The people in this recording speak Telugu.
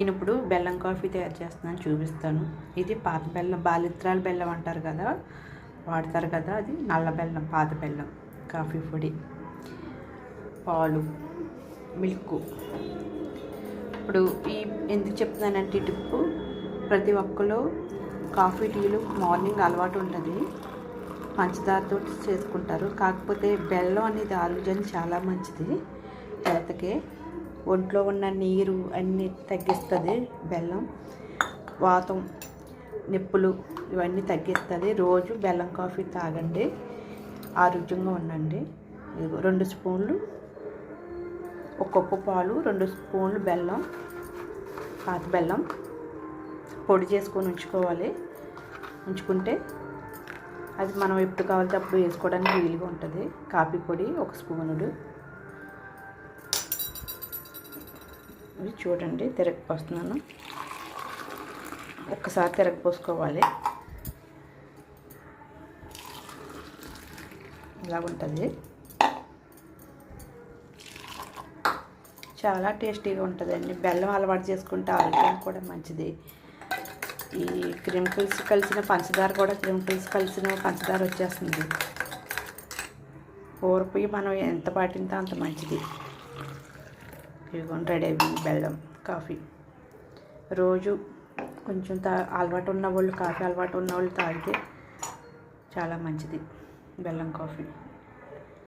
నేను ఇప్పుడు బెల్లం కాఫీ తయారు చేస్తున్నాను చూపిస్తాను. ఇది పాత బెల్లం బాలిత్రాల బెల్లం అంటారు కదా వాడతారు కదా అది నల్ల బెల్లం పాత బెల్లం కాఫీ పొడి పాలు మిల్క్. ఇప్పుడు ఈ ఎందుకు చెప్తున్నానంటే టిప్పు ప్రతి ఒక్కరు కాఫీ టీలు మార్నింగ్ అలవాటు ఉంటుంది పంచదారతో చేసుకుంటారు. కాకపోతే బెల్లం అనేది ఆరోగ్యానికి చాలా మంచిది హెల్త్కి. ఒంట్లో ఉన్న నీరు అన్నీ తగ్గిస్తుంది బెల్లం వాతం నిప్పులు ఇవన్నీ తగ్గిస్తుంది. రోజు బెల్లం కాఫీ తాగండి ఆరోగ్యంగా ఉండండి. రెండు స్పూన్లు ఒక కప్పు పాలు రెండు స్పూన్లు బెల్లం పాత బెల్లం పొడి చేసుకొని ఉంచుకోవాలి. ఉంచుకుంటే అది మనం ఎప్పుడు కావాలంటే అప్పుడు వేసుకోవడానికి వీలుగా ఉంటుంది. కాఫీ పొడి ఒక స్పూనుడు. ఇవి చూడండి తిరగపోస్తున్నాను ఒక్కసారి తిరగపోసుకోవాలి. ఇలా ఉంటుంది చాలా టేస్టీగా ఉంటుందండి. బెల్లం అలవాటు చేసుకుంటే ఆరోగ్యానికి కూడా మంచిది. ఈ క్రిమికల్స్ కలిసిన పంచదార కూడా క్రిమికల్స్ కలిసిన పంచదార వచ్చేస్తుంది. ఊరిపోయి మనం ఎంత పాటింతో అంత మంచిది. ఇదిగోండి రెడీ అయిపోయింది బెల్లం కాఫీ. రోజు కొంచెం తా అలవాటు ఉన్న వాళ్ళు కాఫీ అలవాటు ఉన్న వాళ్ళు తాగితే చాలా మంచిది బెల్లం కాఫీ.